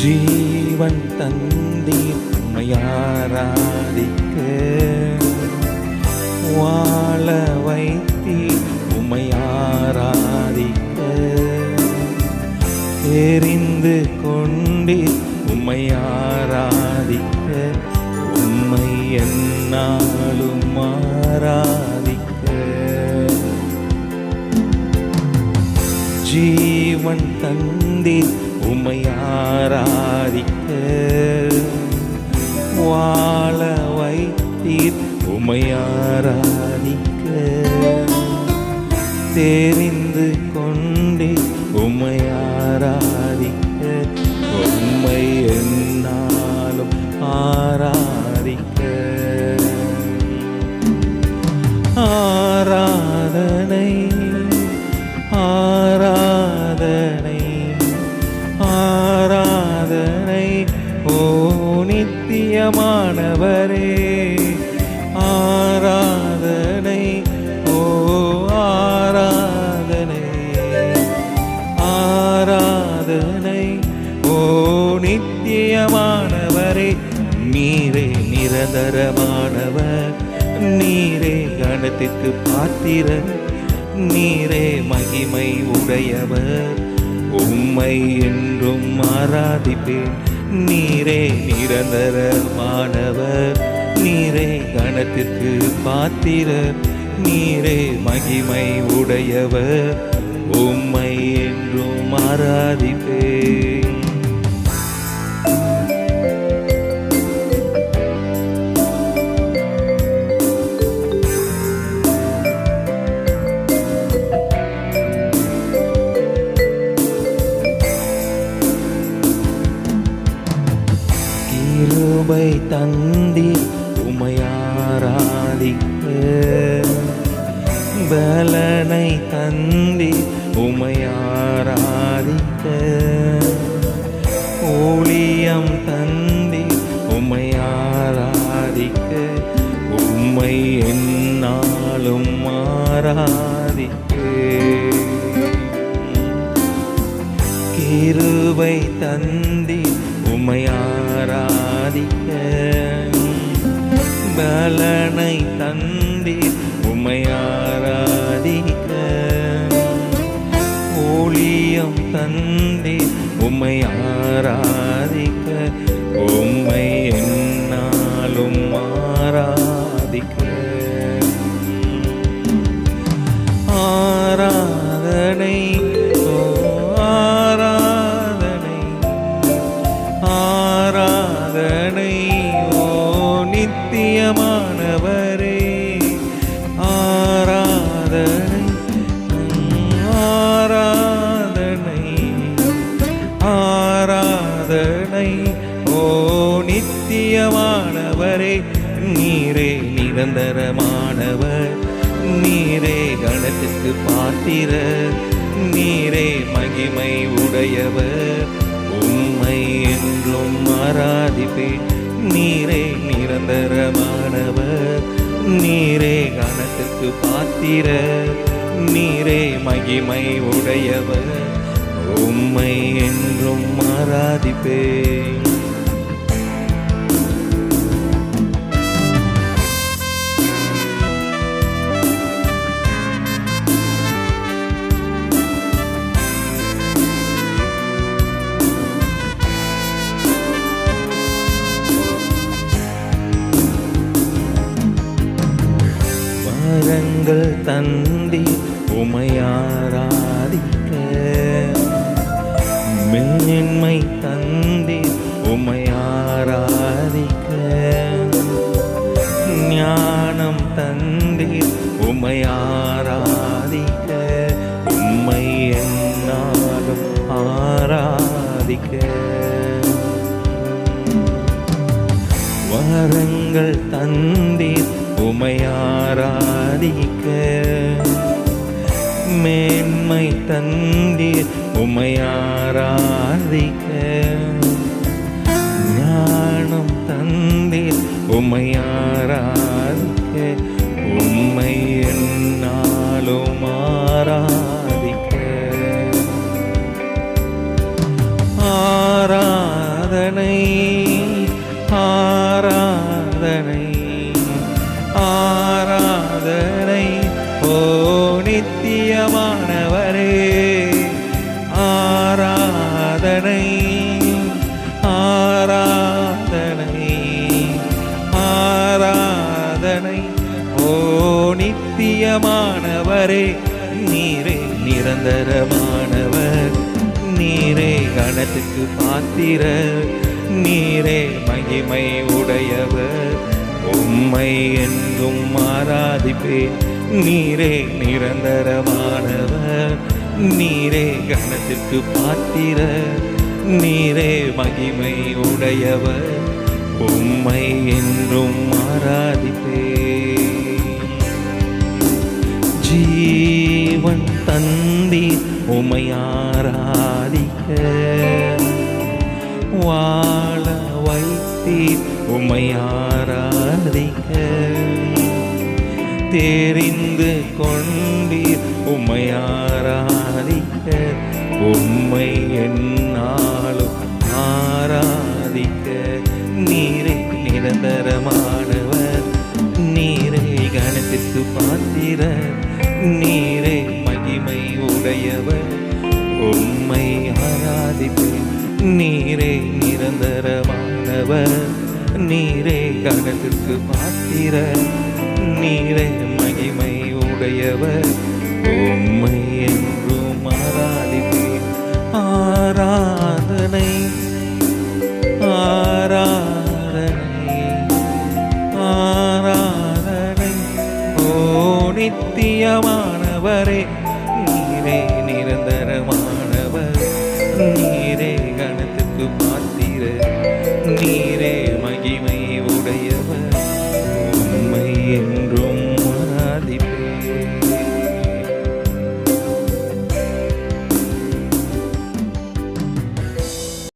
ஜீவன் தந்தீர் உமையாராதிக்க வாழ வைத்தீர் உமையாராதிக்க தெரிந்து கொண்டீர் உமையாராதிக்க உம்மை என்னாலும் ஆராதிக்க. ஜீவன் தந்தீர் ஆராதிக்க வாழ வைத்தீர் உமையாராதிக்க தெரிந்து கொண்டு நித்தியமானவரே நீரே நிரந்தரமானவர். நீரே கணத்திற்கு பாத்திரர். நீரே மகிமை உடையவர். உம்மை என்றும் ஆராதிப்பேன். நீரே நிரந்தரமானவர். நீரே கணத்திற்கு பாத்திரர். நீரே மகிமை உடையவர். உம்மை என்றும் ஆராதிப்பேன். என்னை தந்தி உமையாராதிக்க ஊழியம் தந்தி உமையாராதிக்க உம்மை என்னாலும் ஆராதிக்க. கிருவை தந்தி உமையாராதிக்க பலனை தந்தி உமையாரா உம்மை ஆராதிக்க உம்மை என்னாலும் ஆராதிக்க. ஆரா உலகத்திற்கு பாத்திர நீரே மகிமை உடையவர். உம்மை என்றும் ஆராதிப்பேன் நீரே நிரந்தரமானவர். நீரே கணத்திற்கு பாத்திர நீரே மகிமை உடையவர். உம்மை என்றும் ஆராதிப்பேன் கரங்கள் தந்தி உமையாராதிக்க மேன்மை தந்தி உமையாராதிக்க ஞானம் தந்தி உமையாராதிக்க உம்மை என்னாலும் ஆராதிக்க. வரங்கள் தந்தீர் உமை ஆராதிக்க. மேன்மை தந்தீர் உமை ஆராதிக்க. ஞானம் தந்தீர் உமை ஆராதிக்க. உம்மை என்னாலும் ஆராதிக்க. ஆராதனை ஆராதனை. நிரந்தரமானவரே நீரே நிரந்தரமானவர். நீரே கணத்துக்கு பாத்திர நீரே மகிமை உடையவர். உம்மை என்றும் ஆராதிப்பேன் நீரே நிரந்தரமானவர். நீரே கணத்துக்கு பாத்திர நீரே மகிமை உடையவர். உம்மை என்றும் ஆராதிப்பேன் தந்தி உமையாராதிக்க வாழ வைத்தி உமையாராதிக்க தெரிந்து கொண்டீர் உமையாராதிக்க உம்மை என்னாலும் ஆராதிக்க. பாத்திரமானவர் நீரே கணத்திற்கு பாத்திர நீரே மகிமை உடையவர். உண்மை என்றும் ஆராதிப்பேன். ஆராதனை ஆராதனை ஆராதனை. ஓ நித்தியமானவரே